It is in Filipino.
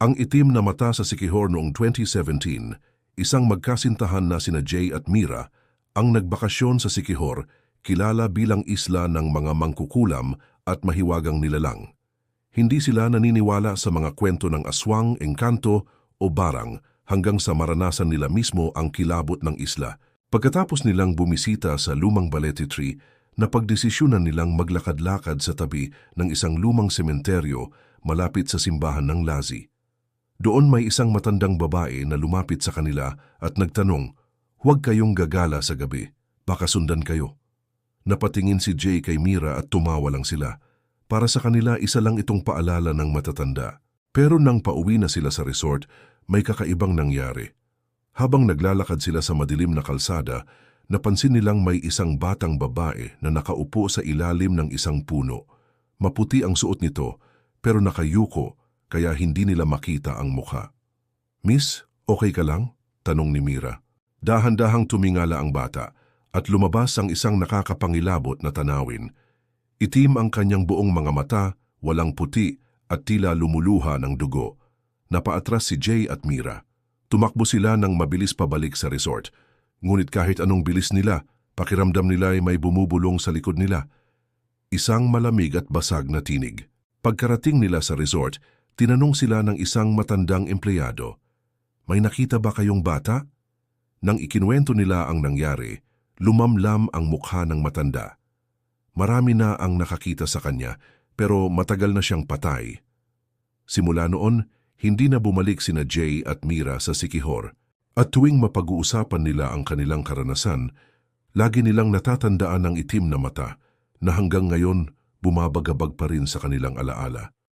Ang itim na mata sa Sikihor noong 2017, isang magkasintahan na sina Jay at Mira, ang nagbakasyon sa Sikihor, kilala bilang isla ng mga mangkukulam at mahiwagang nilalang. Hindi sila naniniwala sa mga kwento ng aswang, engkanto o barang hanggang sa maranasan nila mismo ang kilabot ng isla. Pagkatapos nilang bumisita sa lumang balete tree, napagdesisyonan nilang maglakad-lakad sa tabi ng isang lumang sementeryo malapit sa simbahan ng Lazi. Doon may isang matandang babae na lumapit sa kanila at nagtanong, Huwag kayong gagala sa gabi, baka sundan kayo. Napatingin si Jay kay Mira at tumawa lang sila. Para sa kanila, isa lang itong paalala ng matatanda. Pero nang pauwi na sila sa resort, may kakaibang nangyari. Habang naglalakad sila sa madilim na kalsada, napansin nilang may isang batang babae na nakaupo sa ilalim ng isang puno. Maputi ang suot nito, pero nakayuko kaya hindi nila makita ang mukha. Miss, okay ka lang? Tanong ni Mira. Dahan-dahang tumingala ang bata at lumabas ang isang nakakapangilabot na tanawin. Itim ang kanyang buong mga mata, walang puti at tila lumuluha ng dugo. Napaatras si Jay at Mira. Tumakbo sila ng mabilis pabalik sa resort. Ngunit kahit anong bilis nila, pakiramdam nila ay may bumubulong sa likod nila. Isang malamig at basag na tinig. Pagkarating nila sa resort, tinanong sila ng isang matandang empleyado, May nakita ba kayong bata? Nang ikinuwento nila ang nangyari, lumamlam ang mukha ng matanda. Marami na ang nakakita sa kanya pero matagal na siyang patay. Simula noon, hindi na bumalik sina Jay at Mira sa Sikihor at tuwing mapag-uusapan nila ang kanilang karanasan, lagi nilang natatandaan ang itim na mata na hanggang ngayon bumabagabag pa rin sa kanilang alaala.